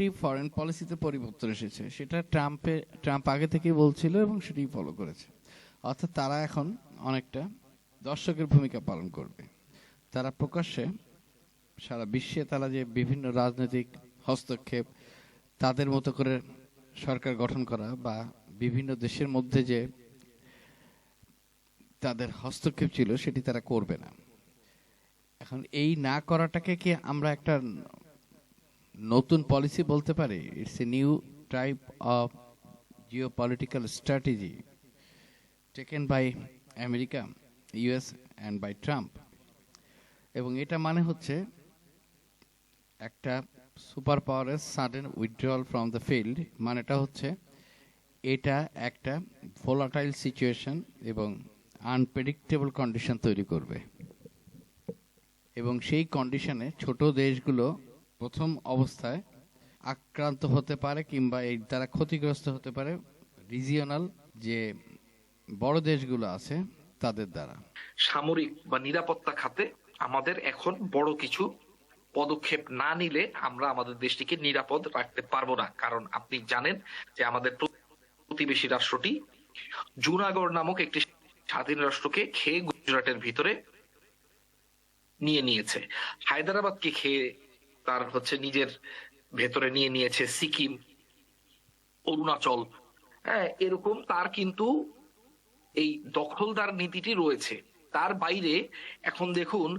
একটি ফরেন পলিসিতে পরিবর্তন এসেছে। সেটা ট্রাম্পে ট্রাম্প আগে থেকেই বলছিল এবং সেটাই ফলো করেছে। অর্থাৎ তারা এখন অনেকটা দর্শকের ভূমিকা পালন করবে। তারা প্রকাশ্যে সারা বিশ্বে তারা যে বিভিন্ন রাজনৈতিক হস্তক্ষেপ, তাদের মতো করে সরকার গঠন করা বা বিভিন্ন দেশের মধ্যে যে তাদের হস্তক্ষেপ ছিল, সেটি তারা করবে না। এখন এই না করাটাকে কি আমরা একটা নতুন পলিসি বলতে পারে it's a new type of geo political strategy taken by America US and by Trump এবং এটা মানে হচ্ছে একটা সুপার পাওয়ারের sudden withdrawal from the field মানেটা হচ্ছে এটা একটা ভোলাটাইল সিচুয়েশন এবং আনপ্রেডিক্টেবল কন্ডিশন তৈরি করবে। এবং সেই কন্ডিশনে ছোট দেশগুলো প্রথম অবস্থায় আক্রান্ত হতে পারে কিংবা এই দ্বারা ক্ষতিগ্রস্ত হতে পারে রিজিওনাল যে বড় দেশগুলো আছে তাদের দ্বারা। সামরিক বা নিরাপত্তা খাতে আমাদের এখন বড় কিছু পদক্ষেপ না নিলে আমরা আমাদের দেশটিকে নিরাপদ রাখতে পারব না। কারণ আপনি জানেন যে আমাদের প্রতিবেশী রাষ্ট্রটি জুনাগড় নামক একটি স্বাধীন রাষ্ট্রকে খেয়ে গুজরাটের ভিতরে নিয়ে নিয়েছে। হায়দ্রাবাদকে খেয়ে তার হচ্ছে নিজের ভেতরে নিয়ে নিয়েছে সিকিম, অরুণাচল। হ্যাঁ এরকম তার কিন্তু এই দখলদার নীতিটি রয়েছে। তার বাইরে এখন দেখুন,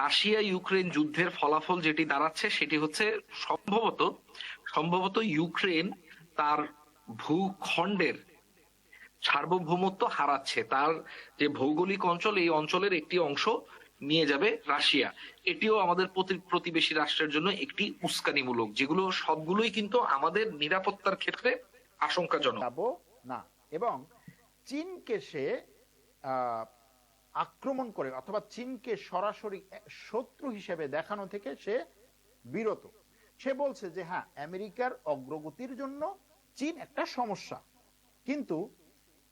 রাশিয়া ইউক্রেন যুদ্ধের ফলাফল যেটি দাঁড়াচ্ছে সেটি হচ্ছে সম্ভবত সম্ভবত ইউক্রেন তার ভূখণ্ডের সার্বভৌমত্ব হারাচ্ছে। তার যে ভৌগোলিক অঞ্চল, এই অঞ্চলের একটি অংশ নিয়ে যাবে রাশিয়া। এটিও আমাদের প্রতিবেশী রাষ্ট্রের জন্য একটি উস্কানিমূলক, যেগুলো সবগুলোই কিন্তু আমাদের নিরাপত্তার ক্ষেত্রে আশঙ্কাজনক। না। এবং চীনকে সে আক্রমণ করে অথবা চীনকে সরাসরি শত্রু হিসেবে দেখানো থেকে সে বিরত। সে বলছে যে হ্যাঁ আমেরিকার অগ্রগতির জন্য চীন একটা সমস্যা। কিন্তু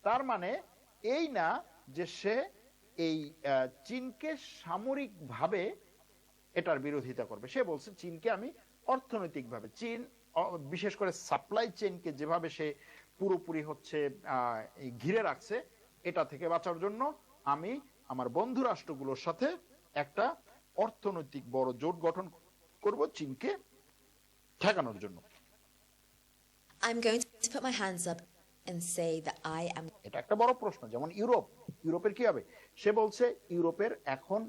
তার মানে এই না যে সে এই চীনকে সামরিকভাবে এটার বিরোধিতা করবে। সে বলছে চীনকে আমি অর্থনৈতিকভাবে চীন বিশেষ করে সাপ্লাই চেইনকে যেভাবে সে পুরোপুরি হচ্ছে ঘিরে রাখছে এটা থেকে বাঁচার জন্য আমি আমার বন্ধু রাষ্ট্রগুলোর সাথে একটা অর্থনৈতিক বড় জোট গঠন করব চীনকে ঠেকানোর জন্য। I'm going to put my hands up and say that I am এটা একটা বড় প্রশ্ন যেমন ইউরোপ ইউরোপের কি হবে? সে বলছে ইউরোপের এখন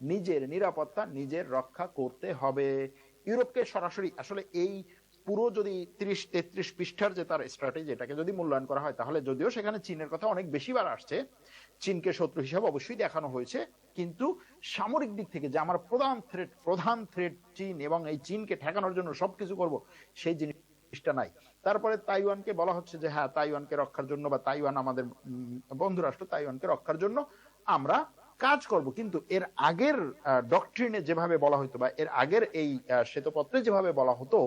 নিজের নিরাপত্তা নিজের রক্ষা করতে হবে। ইউরোপকে সরাসরি আসলে এই পুরো যদি ত্রিশ, তেত্রিশ পৃষ্ঠার যে তার স্ট্র্যাটেজি এটাকে যদি মূল্যায়ন করা হয়, তাহলে যদিও সেখানে চীনের কথা অনেক বেশি বার আসছে, চীনকে শত্রু হিসাবে অবশ্যই দেখানো হয়েছে, কিন্তু সামরিক দিক থেকে যে আমার প্রধান থ্রেট প্রধান থ্রেট চীন এবং এই চীনকে ঠেকানোর জন্য সবকিছু করব, সেই জিনিসটা নাই। তারপরে তাইওয়ানকে বলা হচ্ছে যে হ্যাঁ তাইওয়ানকে রক্ষার জন্য বা তাইওয়ান আমাদের বন্ধু রাষ্ট্র তাইওয়ানকে রক্ষার জন্য আমরা কাজ করব, কিন্তু এর আগের ডকট্রিনে যেভাবে বলা হতো বা এর আগের এই শ্বেতপত্রে যেভাবে বলা হতো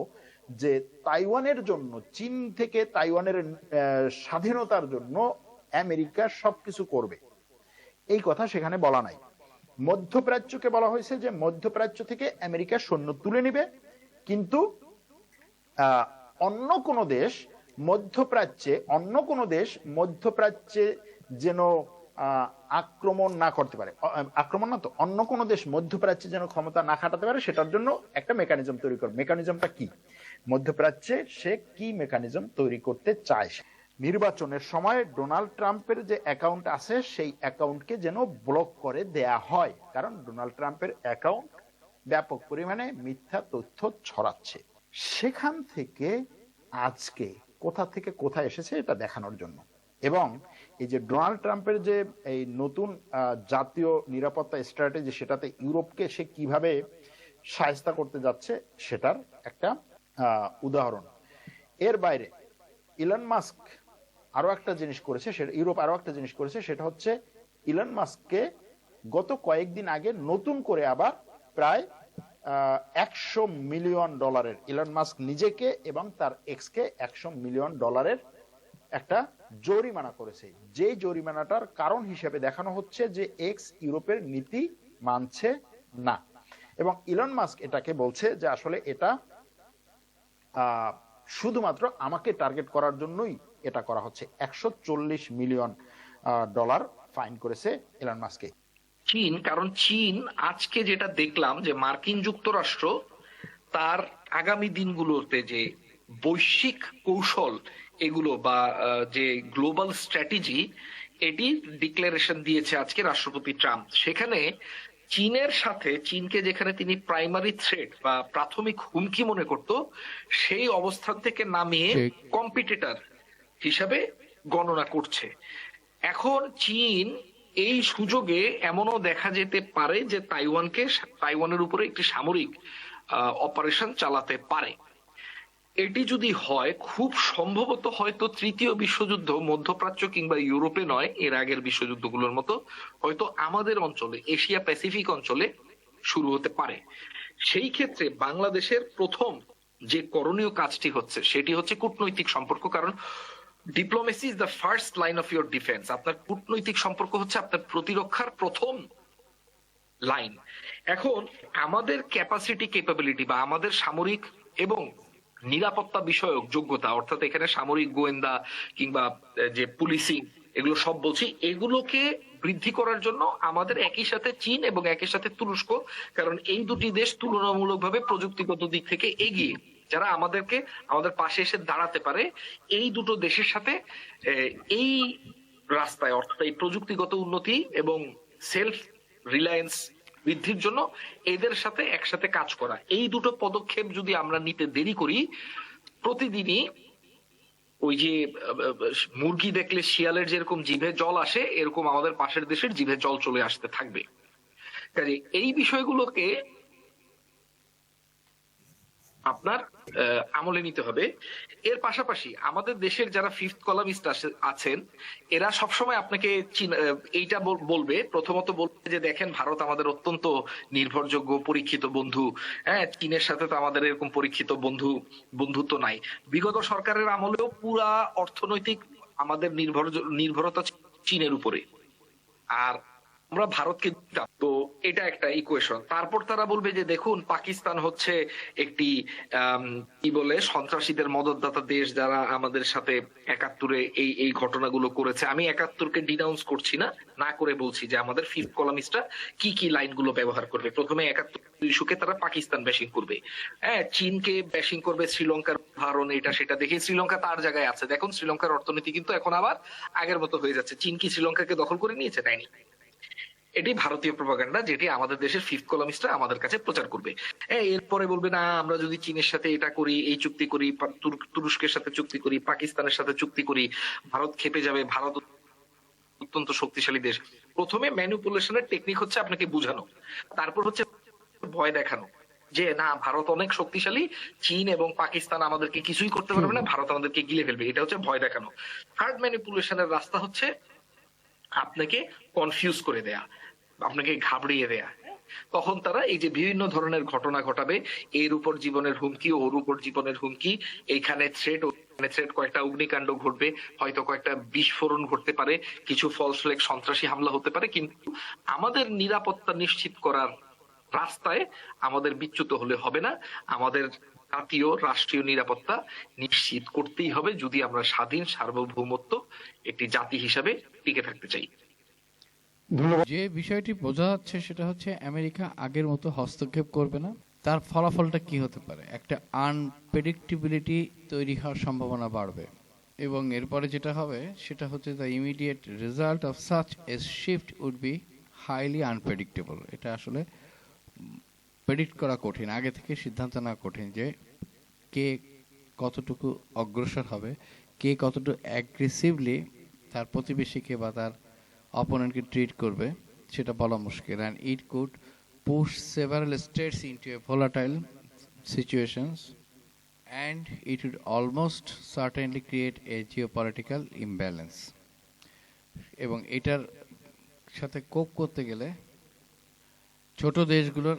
যে তাইওয়ানের জন্য, চীন থেকে তাইওয়ানের স্বাধীনতার জন্য আমেরিকা সবকিছু করবে। এই কথা সেখানে বলা নাই। মধ্যপ্রাচ্যকে বলা হয়েছে যে মধ্যপ্রাচ্য থেকে আমেরিকা সৈন্য তুলে নিবে, কিন্তু অন্য কোন দেশ মধ্যপ্রাচ্যে, অন্য কোন দেশ মধ্যপ্রাচ্যে যেন আক্রমণ না করতে পারে। আক্রমণ না তো, অন্য কোন দেশ মধ্যপ্রাচ্যে যেন ক্ষমতা না খাটাতে পারে, সেটার জন্য একটা মেকানিজম তৈরি করবে মেকানিজমটা কি? মধ্যপ্রাচ্যে সে কি মেকানিজম তৈরি করতে চায় নির্বাচনের সময় ডোনাল্ড ট্রাম্পের যে অ্যাকাউন্ট আছে, সেই অ্যাকাউন্টকে যেন ব্লক করে দেয়া হয়। কারণ ডোনাল্ড ট্রাম্পের অ্যাকাউন্ট ব্যাপক পরিমাণে মিথ্যা তথ্য ছড়াচ্ছে। সেখান থেকে আজকে কোথা থেকে কোথায় এসেছে, এটা দেখানোর জন্য। এবং এই যে ডোনাল্ড ট্রাম্পের যে এই নতুন জাতীয় নিরাপত্তা স্ট্র্যাটেজি সেটাতে ইউরোপকে সে কীভাবে সাহস্তা করতে যাচ্ছে সেটার একটা উদাহরণ। এর বাইরে ইলন মাস্ক আরও একটা জিনিস করেছে সেটা ইউরোপ আরও একটা জিনিস করেছে সেটা হচ্ছে ইলন মাস্ককে গত কয়েকদিন আগে নতুন করে আবার প্রায় একশো মিলিয়ন ডলারের ইলন মাস্ক নিজেকে এবং তার এক্সকে একশো মিলিয়ন ডলারের একটা জরিমানা করেছে। যে জরিমানাটার কারণ হিসেবে দেখানো হচ্ছে যে এক্স ইউরোপের নীতি মানছে না। এবং ইলন মাস্ক এটাকে বলছে যে আসলে এটা শুধুমাত্র আমাকে টার্গেট করার জন্যই এটা করা হচ্ছে। একশো চল্লিশ মিলিয়ন ডলার ফাইন করেছে এলন মাস্কে চীন, কারণ চীন আজকে যেটা দেখলাম যে মার্কিন যুক্তরাষ্ট্র তার আগামী দিনগুলোতে যে বৈশ্বিক কৌশল এগুলো বা যে গ্লোবাল স্ট্র্যাটেজি এটি ডিক্লারেশন দিয়েছে আজকে রাষ্ট্রপতি ট্রাম্প সেখানে চীনের সাথে চীনকে যেখানে তিনি প্রাইমারি থ্রেট বা প্রাথমিক হুমকি মনে করত সেই অবস্থান থেকে নামিয়ে। কম্পিটিটর হিসাবে গণনা করছে এখন চীন এই সুযোগে এমনও দেখা যেতে পারে যে তাইওয়ানকে তাইওয়ানের উপরে একটি সামরিক অপারেশন চালাতে পারে এটি যদি হয়, খুব সম্ভবত হয়তো তৃতীয় বিশ্বযুদ্ধ মধ্যপ্রাচ্য কিংবা ইউরোপে নয়, এর আগের বিশ্বযুদ্ধগুলোর মতো, হয়তো আমাদের অঞ্চলে, এশিয়া প্যাসিফিক অঞ্চলে শুরু হতে পারে। সেই ক্ষেত্রে বাংলাদেশের প্রথম যে করণীয় কাজটি হচ্ছে, সেটি হচ্ছে কূটনৈতিক সম্পর্ক। কারণ diplomacy is the first line of your defence আপনার কূটনৈতিক সম্পর্ক হচ্ছে আপনার প্রতিরক্ষার প্রথম লাইন এখন আমাদের ক্যাপাসিটি ক্যাপাবিলিটি বা আমাদের সামরিক এবং নিরাপত্তা বিষয়ক যোগ্যতা, অর্থাৎ এখানে সামরিক গোয়েন্দা কিংবা যে পুলিশিং, এগুলো সব বলছি, এগুলোকে বৃদ্ধি করার জন্য আমাদের একই সাথে চীন এবং একই সাথে তুরস্ক, কারণ এই দুটি দেশ তুলনামূলকভাবে প্রযুক্তিগত দিক থেকে এগিয়ে, যারা আমাদেরকে, আমাদের পাশে এসে দাঁড়াতে পারে, এই দুটো দেশের সাথে এই রাস্তায়, অর্থাৎ এই প্রযুক্তিগত উন্নতি এবং সেলফ রিলায়েন্স বৃদ্ধির জন্য এদের সাথে একসাথে কাজ করা। এই দুটো পদক্ষেপ যদি আমরা নিতে দেরি করি, প্রতিদিনই ওই যে, মুরগি দেখলে শিয়ালের যেরকম জিভে জল আসে, এরকম আমাদের পাশের দেশের জিভে জল চলে আসতে থাকবে। কাজে এই বিষয়গুলোকে আপনার আমলে নিতে হবে। এর পাশাপাশি আমাদের দেশের যারা ফিফথ কলামিস্ট আছেন, এরা সবসময় আপনাকে এইটা বলবে। প্রথমত বলবে যে, দেখেন, ভারত আমাদের অত্যন্ত নির্ভরযোগ্য, পরীক্ষিত বন্ধু। হ্যাঁ চীনের সাথে তো আমাদের এরকম পরীক্ষিত বন্ধু, বন্ধুত্ব নাই। বিগত সরকারের আমলেও পুরা অর্থনৈতিক আমাদের নির্ভর নির্ভরতা চীনের উপরে। আর আমরা ভারতকে। তো এটা একটা ইকুয়েশন তারপর তারা বলবে যে, দেখুন, পাকিস্তান হচ্ছে একটি কি বলে, সন্ত্রাসীদের মদতদাতা দেশ যারা আমাদের সাথে একাত্তরে এই এই ঘটনাগুলো করেছে। আমি একাত্তরকে ডিনাউন্স করছি না না করে বলছি যে, আমাদের ফিফথ কলামিস্টরা কি কি লাইনগুলো ব্যবহার করবে। প্রথমে একাত্তর ইস্যুকে তারা পাকিস্তান ব্যাশিং করবে। হ্যাঁ চীনকে ব্যাশিং করবে, শ্রীলঙ্কার উদাহরণ, এটা, সেটা দেখে শ্রীলঙ্কা তার জায়গায় আছে। দেখুন, শ্রীলঙ্কার অর্থনীতি কিন্তু এখন আবার আগের মতো হয়ে যাচ্ছে। চীন কি শ্রীলঙ্কাকে দখল করে নিয়েছে? নেয়নি। এটি ভারতীয় প্রপাগান্ডা যেটি আমাদের দেশের ফিফথ কলামিস্টরা আমাদের কাছে প্রচার করবে। এরপরে বলবে না আমরা যদি চীনের সাথে এটা করি এই চুক্তি করি তুরস্কের সাথে চুক্তি করি পাকিস্তানের সাথে চুক্তি করি ভারত খেপে যাবে ভারত অত্যন্ত শক্তিশালী দেশ। প্রথমে ম্যানিপুলেশনের টেকনিক হচ্ছে আপনাকে বুঝানো তারপর হচ্ছে ভয় দেখানো যে না ভারত অনেক শক্তিশালী চীন এবং পাকিস্তান আমাদেরকে কিছুই করতে পারবে না ভারত আমাদেরকে গিলে ফেলবে। এটা হচ্ছে ভয় দেখানো। থার্ড ম্যানিপুলেশনের রাস্তা হচ্ছে আপনাকে কনফিউজ করে দেয়া। আপনাকে ঘাবড়িয়ে দেয়া। তখন তারা এই যে বিভিন্ন ধরনের ঘটনা ঘটাবে, এর উপর জীবনের হুমকি ওর উপর জীবনের হুমকি, এইখানে থ্রেট থ্রেট কয়েকটা অগ্নিকাণ্ড ঘটবে, হয়তো কয়েকটা বিস্ফোরণ ঘটতে পারে, কিছু ফলস লেক সন্ত্রাসী হামলা হতে পারে, কিন্তু আমাদের নিরাপত্তা নিশ্চিত করার রাস্তায় আমাদের বিচ্যুত হলে হবে না, আমাদের জাতীয়, রাষ্ট্রীয় নিরাপত্তা নিশ্চিত করতেই হবে, যদি আমরা স্বাধীন, সার্বভৌমত্ব একটি জাতি হিসাবে টিকে থাকতে চাই। যে বিষয়টি বোঝা যাচ্ছে সেটা হচ্ছে আমেরিকা আগের মতো হস্তক্ষেপ করবে না। তার ফলাফলটা কি হতে পারে? একটা আনপ্রেডিক্টিবিলিটি তৈরি হওয়ার সম্ভাবনা বাড়বে। এবং এরপরে যেটা হবে, সেটা হচ্ছে the immediate result of such a shift would be highly unpredictable এটা আসলে প্রেডিক্ট করা কঠিন, আগে থেকে সিদ্ধান্ত নেওয়া কঠিন যে কে কতটুকু অগ্রসর হবে, কে কতটুকু অ্যাগ্রেসিভলি তার প্রতিবেশীকে বা তার অপোনেন্টকে ট্রিট করবে, সেটা বলা মুশকিল। And it could push several states into a volatile situations and it would almost certainly create a geopolitical imbalance এবং এটার সাথে কোপ করতে গেলে ছোট দেশগুলোর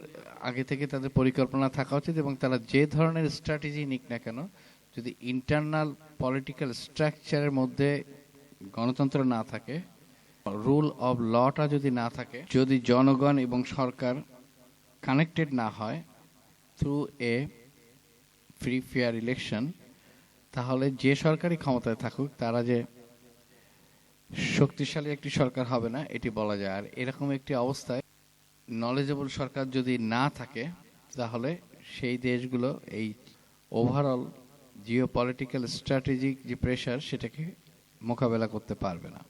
আগে থেকে তাদের পরিকল্পনা থাকা উচিত এবং তারা যে ধরনের স্ট্র্যাটেজি নিক না কেন, যদি ইন্টারনাল পলিটিক্যাল স্ট্রাকচারের মধ্যে গণতন্ত্র না থাকে রুল অব লটা যদি না থাকে, যদি জনগণ এবং সরকার কানেক্টেড না হয় through a free fair election তাহলে যে সরকারি ক্ষমতায় থাকুক, তারা যে শক্তিশালী একটি সরকার হবে না, এটি বলা যায়। আর এরকম একটি অবস্থায় নলেজেবল সরকার যদি না থাকে, তাহলে সেই দেশগুলো এই ওভারঅল জিও পলিটিক্যাল স্ট্র্যাটেজিক যে প্রেশার সেটাকে মোকাবেলা করতে পারবে না।